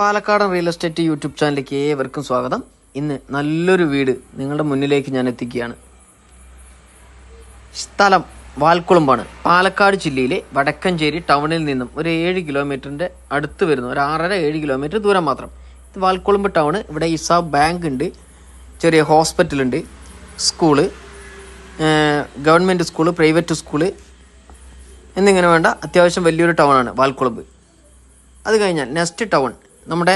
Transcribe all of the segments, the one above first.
പാലക്കാടൻ real estate YouTube ചാനലിലേക്ക് ഏവർക്കും സ്വാഗതം. ഇന്ന് നല്ലൊരു വീട് നിങ്ങളുടെ മുന്നിലേക്ക് ഞാൻ എത്തിക്കുകയാണ്. സ്ഥലം വാൽക്കുളമ്പാണ്. പാലക്കാട് ജില്ലയിലെ വടക്കഞ്ചേരി ടൗണിൽ നിന്നും ഒരു ഏഴ് കിലോമീറ്ററിന്റെ അടുത്ത് വരുന്ന ഒരു ആറര ഏഴ് കിലോമീറ്റർ ദൂരം മാത്രം. ഇത് വാൽക്കുളമ്പ് ടൗൺ. ഇവിടെ ഇസാബ് ബാങ്ക് ഉണ്ട് ചെറിയ ഹോസ്പിറ്റലുണ്ട് school government school private school എന്നിങ്ങനെ വേണ്ട. അത്യാവശ്യം വലിയൊരു ടൗണാണ് വാൽക്കുളമ്പ്. അത് കഴിഞ്ഞാൽ നെക്സ്റ്റ് ടൗൺ. നമ്മുടെ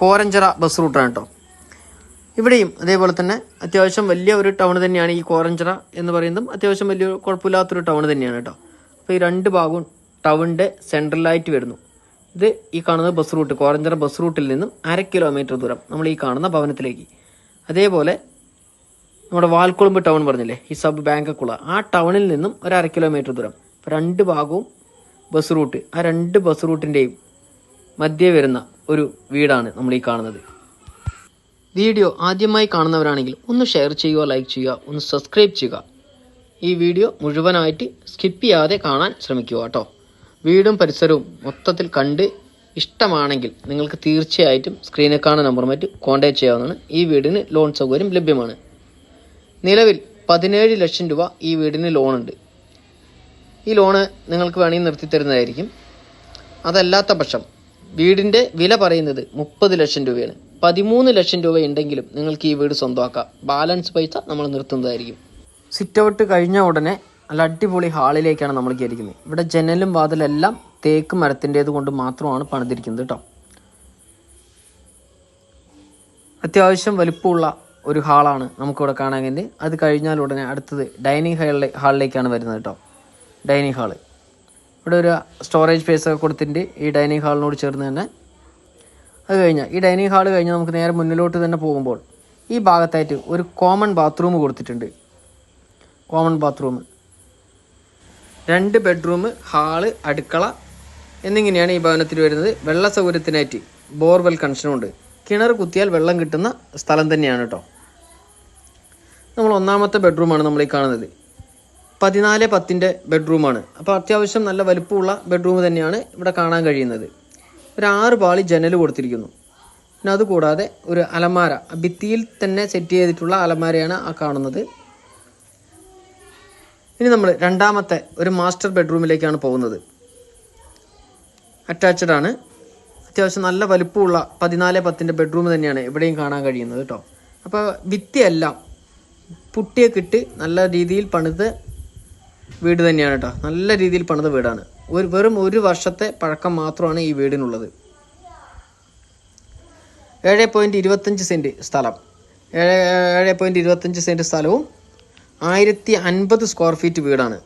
കോരഞ്ചിറ ബസ് റൂട്ടാണ് കേട്ടോ. ഇവിടെയും അതേപോലെ തന്നെ അത്യാവശ്യം വലിയ ഒരു ടൗൺ തന്നെയാണ് ഈ കോരഞ്ചിറ എന്ന് പറയുന്നതും അത്യാവശ്യം വലിയ കുഴപ്പമില്ലാത്തൊരു ടൗൺ തന്നെയാണ് കേട്ടോ. അപ്പോൾ ഈ രണ്ട് ഭാഗവും ടൗണിന്റെ സെൻട്രലായിട്ട് വരുന്നു. ഇത് ഈ കാണുന്ന ബസ് റൂട്ട് കോരഞ്ചിറ ബസ് റൂട്ടിൽ നിന്നും അര കിലോമീറ്റർ ദൂരം നമ്മൾ ഈ കാണുന്ന ഭവനത്തിലേക്ക്. അതേപോലെ നമ്മുടെ വാൽക്കുളമ്പ് ടൗൺ പറഞ്ഞില്ലേ ഈ സബ് ബാങ്കക്കുള. ആ ടൗണിൽ നിന്നും ഒരു അര കിലോമീറ്റർ ദൂരം. രണ്ട് ഭാഗവും ബസ് റൂട്ട് ആ രണ്ട് ബസ് റൂട്ടിന്റെയും മധ്യേ വരുന്ന ഒരു വീടാണ് നമ്മൾ ഈ കാണുന്നത്. വീഡിയോ ആദ്യമായി കാണുന്നവരാണെങ്കിൽ ഒന്ന് ഷെയർ ചെയ്യുക ലൈക്ക് ചെയ്യുക ഒന്ന് സബ്സ്ക്രൈബ് ചെയ്യുക. ഈ വീഡിയോ മുഴുവനായിട്ട് സ്കിപ്പ് ചെയ്യാതെ കാണാൻ ശ്രമിക്കുക കേട്ടോ. വീടും പരിസരവും മൊത്തത്തിൽ കണ്ട് ഇഷ്ടമാണെങ്കിൽ നിങ്ങൾക്ക് തീർച്ചയായിട്ടും സ്ക്രീനിൽ കാണുന്ന നമ്പർ നമ്പറുമായിട്ട് കോൺടാക്ട് ചെയ്യാവുന്നതാണ്. ഈ വീടിന് ലോൺ സൗകര്യം ലഭ്യമാണ്. നിലവിൽ പതിനേഴ് ലക്ഷം രൂപ ഈ വീടിന് ലോണുണ്ട് ഈ ലോണ് നിങ്ങൾക്ക് വേണമെങ്കിൽ നിർത്തി തരുന്നതായിരിക്കും അതല്ലാത്ത പക്ഷം വീടിന്റെ വില പറയുന്നത് മുപ്പത് ലക്ഷം രൂപയാണ്. പതിമൂന്ന് ലക്ഷം രൂപ ഉണ്ടെങ്കിലും നിങ്ങൾക്ക് ഈ വീട് സ്വന്തമാക്കാം. ബാലൻസ് പൈസ നമ്മൾ നിർത്തുന്നതായിരിക്കും. സിറ്റ് ഔട്ട് കഴിഞ്ഞ ഉടനെ നല്ല അടിപൊളി ഹാളിലേക്കാണ് നമ്മൾ കയറിക്കുന്നത് ഇവിടെ ജനലും വാതിലെല്ലാം തേക്ക് മരത്തിന്റേത് കൊണ്ട് മാത്രമാണ് പണിതിരിക്കുന്നത് കേട്ടോ. അത്യാവശ്യം വലിപ്പമുള്ള ഒരു ഹാളാണ് നമുക്കിവിടെ കാണാൻ അത് കഴിഞ്ഞാൽ ഉടനെ അടുത്തത് ഡൈനിങ് ഹാളിലെ ഹാളിലേക്കാണ് വരുന്നത് കേട്ടോ. Dining hall. ഇവിടെ ഒരു സ്റ്റോറേജ് സ്പേസ് ഒക്കെ കൊടുത്തിട്ടുണ്ട് ഈ ഡൈനിങ് ഹാളിനോട് ചേർന്ന് തന്നെ. അത് കഴിഞ്ഞാൽ ഈ ഡൈനിങ് ഹാൾ കഴിഞ്ഞ് നമുക്ക് നേരെ മുന്നിലോട്ട് തന്നെ പോകുമ്പോൾ ഈ ഭാഗത്തായിട്ട് ഒരു കോമൺ ബാത്റൂം കൊടുത്തിട്ടുണ്ട്. കോമൺ ബാത്റൂം രണ്ട് ബെഡ്റൂം ഹാൾ അടുക്കള എന്നിങ്ങനെയാണ് ഈ ഭവനത്തിൽ വരുന്നത്. വെള്ള സൗകര്യത്തിനായിട്ട് ബോർവെൽ കണക്ഷനും ഉണ്ട്. കിണർ കുത്തിയാൽ വെള്ളം കിട്ടുന്ന സ്ഥലം തന്നെയാണ് കേട്ടോ നമ്മൾ ഒന്നാമത്തെ ബെഡ്റൂമാണ് നമ്മൾ ഈ കാണുന്നത്. പതിനാല് പത്തിന്റെ ബെഡ്റൂമാണ്. അപ്പോൾ അത്യാവശ്യം നല്ല വലുപ്പമുള്ള ബെഡ്റൂം തന്നെയാണ് ഇവിടെ കാണാൻ കഴിയുന്നത്. ഒരു ആറ് പാളി ജനൽ കൊടുത്തിരിക്കുന്നു. പിന്നെ അതുകൂടാതെ ഒരു അലമാര. ഭിത്തിയിൽ തന്നെ സെറ്റ് ചെയ്തിട്ടുള്ള അലമാരയാണ് ആ കാണുന്നത്. ഇനി നമ്മൾ രണ്ടാമത്തെ ഒരു മാസ്റ്റർ ബെഡ്റൂമിലേക്കാണ് പോകുന്നത്. അറ്റാച്ച്ഡ് ആണ്. അത്യാവശ്യം നല്ല വലുപ്പമുള്ള പതിനാല് പത്തിന്റെ ബെഡ്റൂം തന്നെയാണ് എവിടെയും കാണാൻ കഴിയുന്നത് കേട്ടോ. അപ്പോൾ ഭിത്തിയെല്ലാം പുട്ടിയൊക്കെ ഇട്ട് നല്ല രീതിയിൽ പണിത് വീട് തന്നെയാണ് കേട്ടോ നല്ല രീതിയിൽ പണിത വീടാണ്. ഒരു വെറും ഒരു വർഷത്തെ പഴക്കം മാത്രമാണ് ഈ വീടിനുള്ളത്. ഏഴ് പോയിന്റ് ഇരുപത്തഞ്ച് സെന്റ് സ്ഥലം. ഏഴ് ഏഴ് പോയിന്റ് ഇരുപത്തഞ്ച് സെന്റ് സ്ഥലവും ആയിരത്തി അൻപത് സ്ക്വയർ ഫീറ്റ് വീടാണ്.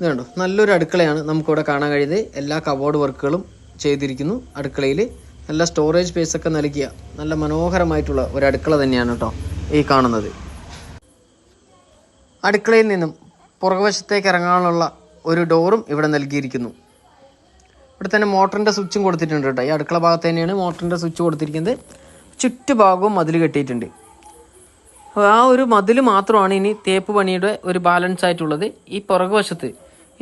ഇതുണ്ടോ നല്ലൊരു അടുക്കളയാണ് നമുക്കിവിടെ കാണാൻ കഴിയുന്നത്. എല്ലാ കബോർഡ് വർക്കുകളും ചെയ്തിരിക്കുന്നു. അടുക്കളയിൽ നല്ല സ്റ്റോറേജ് സ്പേസ് ഒക്കെ നൽകിയ നല്ല മനോഹരമായിട്ടുള്ള ഒരു അടുക്കള തന്നെയാണ് കേട്ടോ ഈ കാണുന്നത്. അടുക്കളയിൽ നിന്നും പുറകുവശത്തേക്ക് ഇറങ്ങാനുള്ള ഒരു ഡോറും ഇവിടെ നൽകിയിരിക്കുന്നു. ഇവിടെ തന്നെ മോട്ടറിന്റെ സ്വിച്ചും കൊടുത്തിട്ടുണ്ട് കേട്ടോ. ഈ അടുക്കള ഭാഗത്ത് തന്നെയാണ് മോട്ടറിന്റെ സ്വിച്ച് കൊടുത്തിരിക്കുന്നത്. ചുറ്റുഭാഗവും മതിൽ കെട്ടിയിട്ടുണ്ട്. ആ ഒരു മതിൽ മാത്രമാണ് ഇനി തേപ്പ് പണിയുടെ ഒരു ബാലൻസ് ആയിട്ടുള്ളത്. ഈ പുറകുവശത്ത്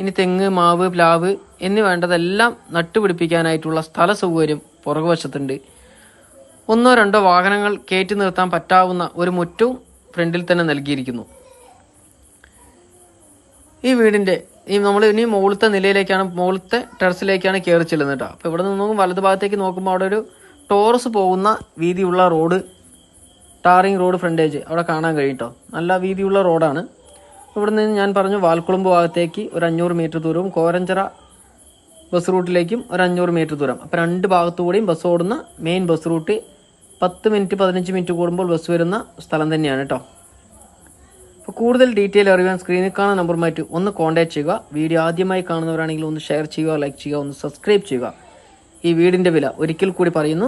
ഇനി തെങ്ങ് മാവ് പ്ലാവ് എന്നിവ വേണ്ടതെല്ലാം നട്ടുപിടിപ്പിക്കാനായിട്ടുള്ള സ്ഥല സൗകര്യം പുറകുവശത്തുണ്ട്. ഒന്നോ രണ്ടോ വാഹനങ്ങൾ കയറ്റി നിർത്താൻ പറ്റാവുന്ന ഒരു മുറ്റവും ഫ്രണ്ടിൽ തന്നെ നൽകിയിരിക്കുന്നു. ഈ വീടിന്റെ ഈ നമ്മൾ ഇനി മുകളിലത്തെ നിലയിലേക്കാണ് മുകളിലത്തെ ടെറസിലേക്കാണ് കയറി ചെല്ലുന്നത് കേട്ടോ അപ്പോൾ ഇവിടെ നിന്നും വലത് ഭാഗത്തേക്ക് നോക്കുമ്പോൾ അവിടെ ഒരു ടോറസ് പോകുന്ന വീതിയുള്ള റോഡ് ടാറിങ് റോഡ് ഫ്രണ്ടേജ് അവിടെ കാണാൻ കഴിയും കേട്ടോ നല്ല വീതിയുള്ള റോഡാണ്. ഇവിടെ നിന്ന് ഞാൻ പറഞ്ഞു വാൽക്കുളമ്പ് ഭാഗത്തേക്ക് ഒരു അഞ്ഞൂറ് മീറ്റർ ദൂരവും കോരഞ്ചിറ ബസ് റൂട്ടിലേക്കും ഒരു അഞ്ഞൂറ് മീറ്റർ ദൂരം. അപ്പോൾ രണ്ട് ഭാഗത്തു കൂടിയും ബസ് ഓടുന്ന മെയിൻ ബസ് റൂട്ട് പത്ത് മിനിറ്റ് പതിനഞ്ച് മിനിറ്റ് കൂടുമ്പോൾ ബസ് വരുന്ന സ്ഥലം തന്നെയാണ് കേട്ടോ അപ്പോൾ കൂടുതൽ ഡീറ്റെയിൽ അറിയാൻ സ്ക്രീനിൽ കാണുന്ന നമ്പറുമായിട്ട് ഒന്ന് കോൺടാക്ട് ചെയ്യുക. വീഡിയോ ആദ്യമായി കാണുന്നവരാണെങ്കിൽ ഒന്ന് ഷെയർ ചെയ്യുക ലൈക്ക് ചെയ്യുക ഒന്ന് സബ്സ്ക്രൈബ് ചെയ്യുക. ഈ വീടിന്റെ വില ഒരിക്കൽ കൂടി പറയുന്നു.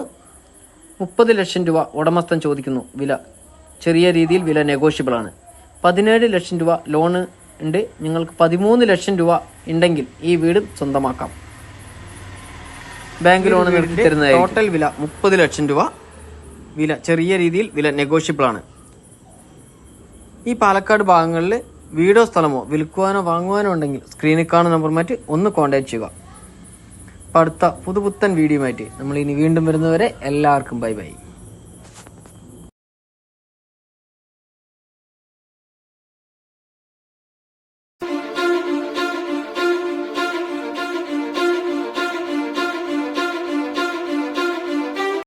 മുപ്പത് ലക്ഷം രൂപ ഉടമസ്ഥൻ ചോദിക്കുന്നു. വില ചെറിയ രീതിയിൽ വില നെഗോഷ്യബിളാണ് പതിനേഴ് ലക്ഷം രൂപ ലോണ് ഉണ്ട്. നിങ്ങൾക്ക് പതിമൂന്ന് ലക്ഷം രൂപ ഉണ്ടെങ്കിൽ ഈ വീട് സ്വന്തമാക്കാം. ബാങ്ക് ലോൺ തരുന്നത് ടോട്ടൽ വില മുപ്പത് ലക്ഷം രൂപ. വില ചെറിയ രീതിയിൽ വില നെഗോഷ്യബിൾ ആണ്. ഈ പാലക്കാട് ഭാഗങ്ങളിൽ വീടോ സ്ഥലമോ വിൽക്കുവാനോ വാങ്ങുവാനോ ഉണ്ടെങ്കിൽ സ്ക്രീനിൽ കാണുന്ന നമ്പർ മാറ്റി ഒന്ന് കോൺടാക്ട് ചെയ്യുക. അപ്പം അടുത്ത പുതുപുത്തൻ വീഡിയോ മാറ്റി നമ്മൾ ഇനി വീണ്ടും വരുന്നവരെ എല്ലാവർക്കും ബൈ ബൈ